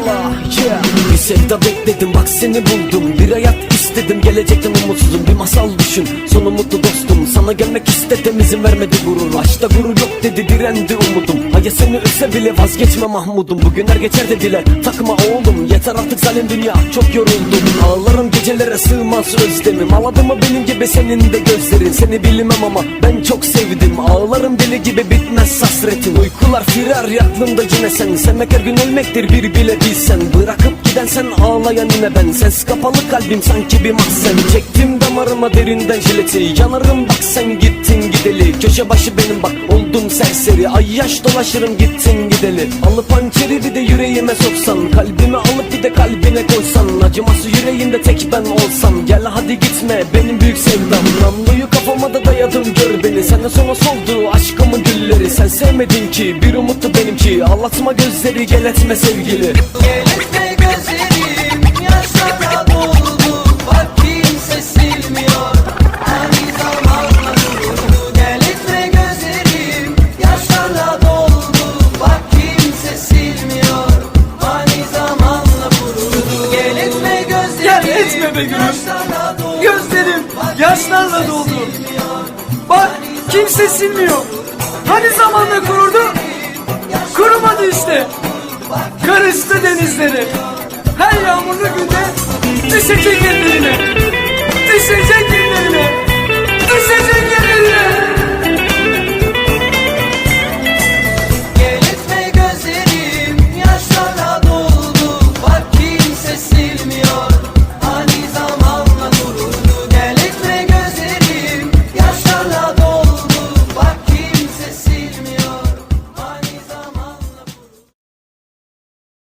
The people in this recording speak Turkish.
yala yeah. Bir sevda bekledim bak seni buldum. Bir hayat istedim gelecekten umutsuzum. Bir masal düşün sonu mutlu dostum. Sana gelmek istedim izin vermedi gurur. Aşkta gurur yok dedi direndi umudum. Hayat seni ölse bile vazgeçme Mahmudum. Bugünler geçer dediler takma oğlum. Yeter artık zalim dünya çok yoruldum. Ağlarım gecelere sığmaz özlemim. Ağladı mı benim gibi senin de gözlerin? Seni bilmem ama ben çok sevdim. Ağlarım deli gibi bitmez hasretin. Uykular firar aklımda yine sen. Sevmek her gün ölmektir bir bile bilsen. Bırakıp giden sen ağlayan yine ben. Ses kapalı kalbim sanki bir mahzen. Çektim damarıma derinden jileti. Yanarım bak sen gittin gideli. Köşe başı benim bak oldum serseri. Ay yaş dolaşırım gittin gideli. Alıp hançeri bir de yüreğime soksan. Kalbimi alıp bir de kalbine koysan. Acıması yüreğinde tek ben olsam. Gel hadi gitme benim büyük sevdam. Namluyu kafama da dayadım gör beni. Senden sonra soldu aşkımın gülleri. Sen sevmedin ki bir umuttu benimki. Ağlatma gözleri gel etme sevgili. Gelitme gözlerim etme be Gözlerim yaşlarla doldu. Bak kimse silmiyor. Hani zamanla kururdu? Kurumadı işte. Karıştı denizleri. Her yağmurlu günde düşecek ellerine.